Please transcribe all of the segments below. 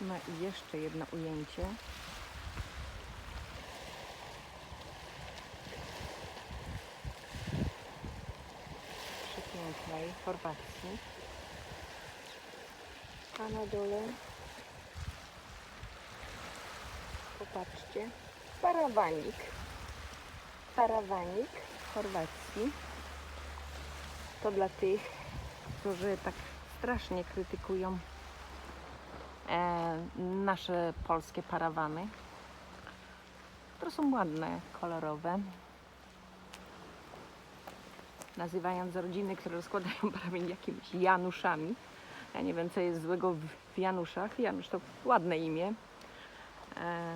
No i jeszcze jedno ujęcie. Przepięknej Chorwacji. A na dole popatrzcie, parawanik. Parawanik Chorwacji. To dla tych, którzy tak strasznie krytykują nasze polskie parawany, które są ładne, kolorowe. Nazywając rodziny, które rozkładają parawan jakimiś Januszami. Ja nie wiem, co jest złego w w Januszach. Janusz to ładne imię. E,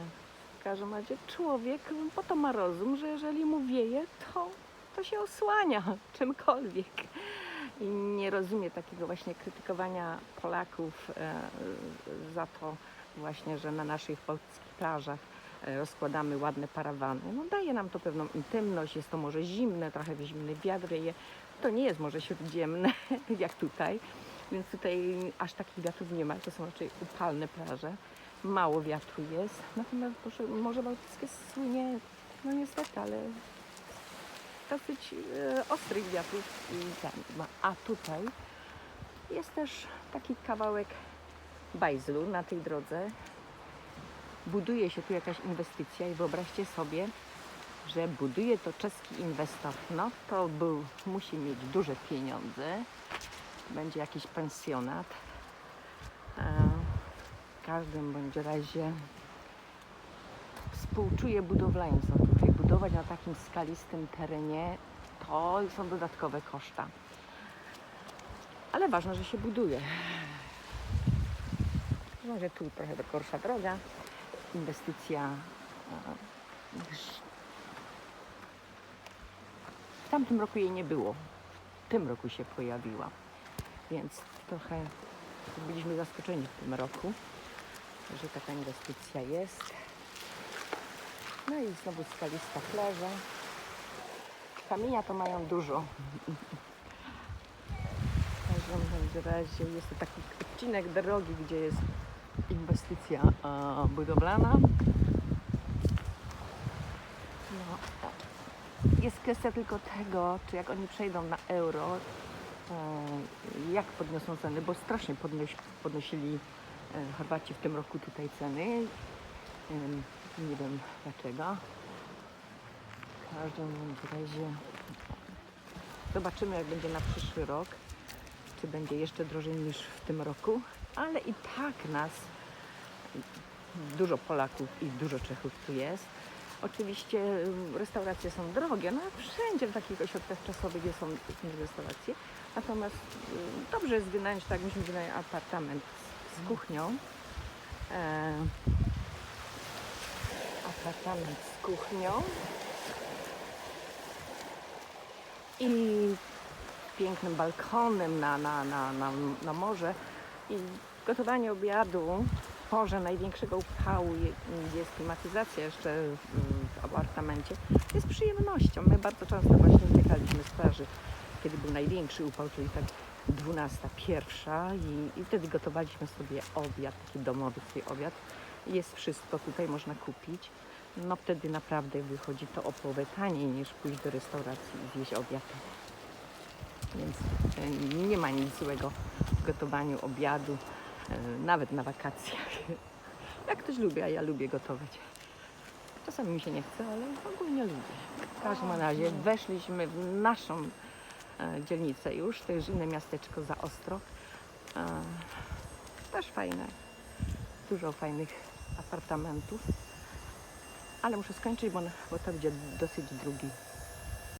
w każdym razie człowiek po to ma rozum, że jeżeli mu wieje, to, to się osłania czymkolwiek. Nie rozumie takiego właśnie krytykowania Polaków e, za to właśnie, że na naszych polskich plażach e, rozkładamy ładne parawany. No daje nam to pewną intymność, jest to może zimne, trochę zimny wiatr wieje. To nie jest morze śródziemne, jak tutaj, więc tutaj aż takich wiatrów nie ma, to są raczej upalne plaże. Mało wiatru jest, natomiast Morze Bałtyckie słynie, no niestety, ale dosyć e, ostrych wiatrów i ma. A tutaj jest też taki kawałek bajzlu na tej drodze. Buduje się tu jakaś inwestycja i wyobraźcie sobie, że buduje to czeski inwestor. No to był, musi mieć duże pieniądze. Będzie jakiś pensjonat. E, W każdym bądź razie współczuję budowlańcom. Budować na takim skalistym terenie to są dodatkowe koszta. Ale ważne, że się buduje. Może tu trochę gorsza droga. Inwestycja e, w tamtym roku jej nie było. W tym roku się pojawiła. Więc trochę byliśmy zaskoczeni w tym roku, że taka inwestycja jest. No i znowu skalista plaża. Kamienia to mają dużo. W każdym razie jest to taki odcinek drogi, gdzie jest inwestycja e, budowlana. No, jest kwestia tylko tego, czy jak oni przejdą na euro, e, jak podniosą ceny, bo strasznie podnoś, podnosili e, Chorwaci w tym roku tutaj ceny. Nie wiem dlaczego. W każdym razie zobaczymy jak będzie na przyszły rok, czy będzie jeszcze drożej niż w tym roku, ale i tak nas dużo Polaków i dużo Czechów tu jest. Oczywiście ym, restauracje są drogie, no wszędzie w takich ośrodkach czasowych są restauracje. Natomiast ym, dobrze jest wynająć, tak myśmy wynajęli apartament z kuchnią. E, apartament z kuchnią i pięknym balkonem na, na, na, na, na morze i gotowanie obiadu w porze największego upału je- jest klimatyzacja jeszcze w, apartamencie jest przyjemnością. My bardzo często właśnie uciekaliśmy z plaży, kiedy był największy upał, czyli tak 12, pierwsza i, i wtedy gotowaliśmy sobie obiad, taki domowy swój obiad. Jest wszystko, tutaj można kupić. No wtedy naprawdę wychodzi to o połowę taniej niż pójść do restauracji i zjeść obiad. Więc e, nie ma nic złego w gotowaniu obiadu, e, nawet na wakacjach. Jak ktoś lubi, a ja lubię gotować. Czasami mi się nie chce, ale ogólnie lubię. W każdym razie weszliśmy w naszą e, dzielnicę już, to jest inne miasteczko za Ostro. Też fajne, dużo fajnych apartamentów. Ale muszę skończyć, bo, bo to będzie dosyć długi